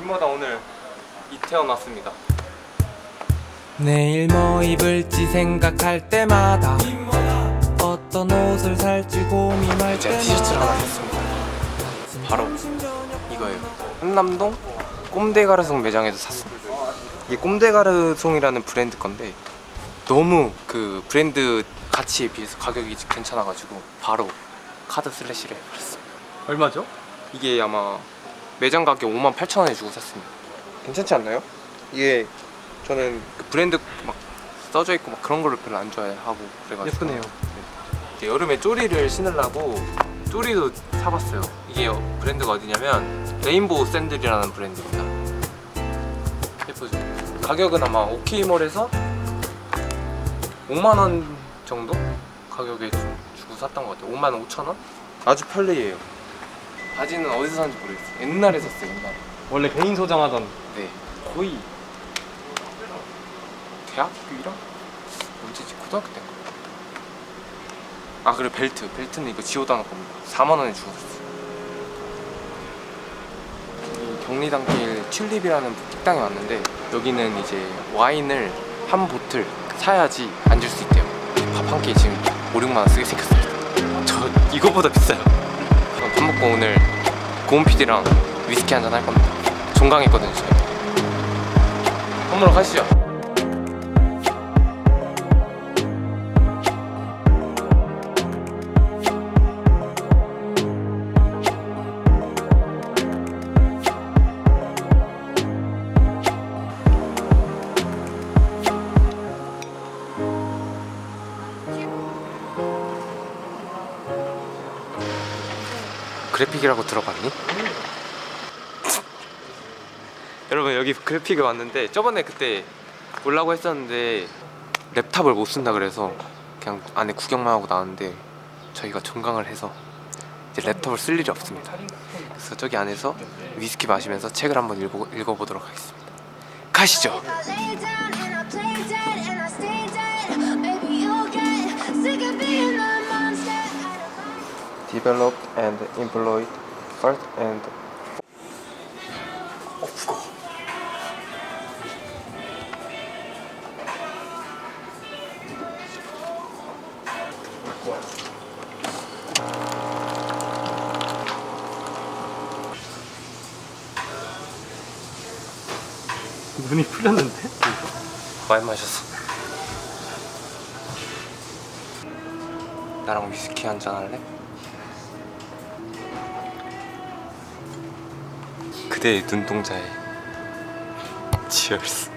윗마다 오늘 이태원 왔습니다. 내일 뭐 입을지 생각할 때마다 어떤 옷을 살지 고민할 제가 때마다 티셔츠를 하나 샀습니다. 바로 이거예요. 한남동 꼼데가르송 매장에서 샀습니다. 이게 꼼데가르송이라는 브랜드 건데 너무 그 브랜드 가치에 비해서 가격이 괜찮아가지고 바로 카드 슬래시를 해버렸어요. 얼마죠? 이게 아마 매장 가격 5만 8천 원에 주고 샀습니다. 괜찮지 않나요? 이게 저는 그 브랜드 막 써져 있고 막 그런 거를 별로 안 좋아하고 그래가지고 예쁘네요. 이제 여름에 쪼리를 신으려고 쪼리도 사봤어요. 이게 브랜드가 어디냐면 레인보우 샌들이라는 브랜드입니다. 예쁘죠? 가격은 아마 오케이몰에서 5만 원 정도 가격에 주- 주고 샀던 것 같아요. 5만 5천 원? 아주 편리해요. 바지는 어디서 샀는지 모르겠어요. 옛날에 샀어요. 옛날에. 원래 개인 소장하던 네. 거의 대학교 1학 언제지 고등학교 때인가 아 그래 벨트 벨트는 이거 지오다노 겁니다 4만 원에 주고 샀어요 이 경리단길 튤립이라는 식당에 왔는데 여기는 이제 와인을 한 보틀 사야지 앉을 수 있대요 밥 한끼 지금 5, 6만 원 쓰게 생겼습니다 저 이거보다 비싸요 저 밥 먹고 오늘 고은 PD랑 위스키 한잔 할 겁니다. 종강했거든요 한번 가시죠 그래픽이라고 들어봤니? 여러분 여기 그래픽에 왔는데 저번에 그때 올라고 했었는데 랩탑을 못 쓴다 그래서 그냥 안에 구경만 하고 나왔는데 저희가 종강을 해서 이제 랩탑을 쓸 일이 없습니다. 그래서 저기 안에서 위스키 마시면서 책을 한번 읽어, 읽어보도록 하겠습니다. 가시죠. Developed and employed first and 어 무거워. 눈이 풀렸는데? 많이 마셨어. 나랑 위스키 한잔 할래? 그대의 눈동자에 치얼스.